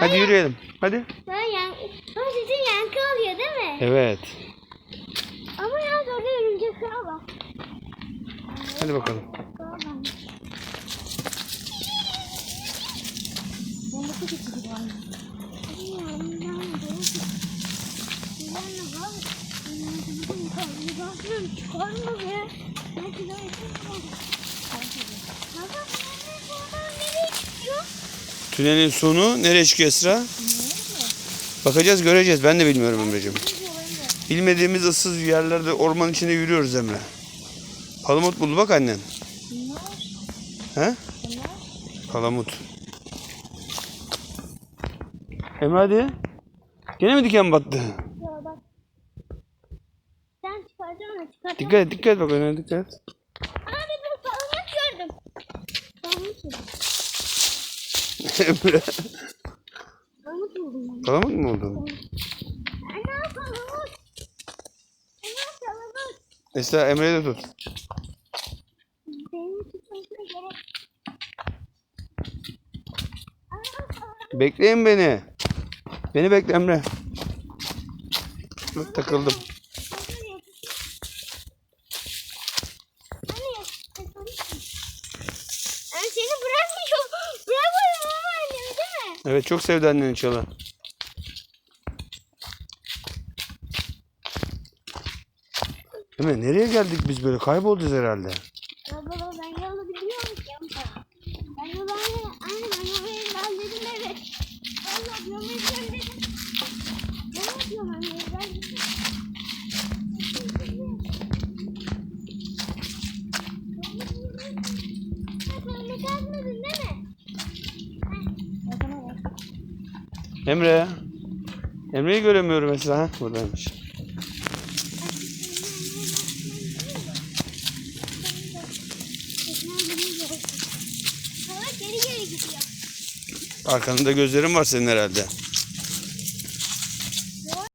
Hadi yürüyelim. Hadi. Ben yan... Ama sesin yankı oluyor değil mi? Evet. Ama ya orada örümcek ağ var. Hadi bakalım. Tünelin sonu nereye çıkıyor Esra? Bakacağız göreceğiz. Ben de bilmiyorum Emre'cim. Bilmediğimiz ıssız yerlerde orman içinde yürüyoruz Emre. Palamut buldu bak annen. He? Palamut. Emre hadi. Gene mi diken battı? Sen çıkardın mı? Çıkardın. Dikkat et dikkat et bak önüne dikkat et. Abi ben palamut gördüm. Palamut gördüm. Emre. Palamut buldum. Palamut mu oldu? Ana palamut. Ana palamut. Esra Emre'yi de tut. Benim tutmasına gerek. Ana palamut. Bekleyin beni. Beni bekle Emre. Takıldım. Ben seni bırakmıyor. Bırakmadım ama annemi değil mi? Evet çok sevdi annen çalı. Emre nereye geldik biz böyle? Kaybolacağız herhalde. Baba ben yolu biliyorum ki ama. Ben yolu anne, anne ben yolu ben dedim evet. Ben yapıyorum ben dedim. Ben yapıyorum anne ben öyle kalmadın değil mi? Emre. Emre'yi göremiyorum Esra. Ha, buradaymış. Arkanda gözlerin var senin herhalde.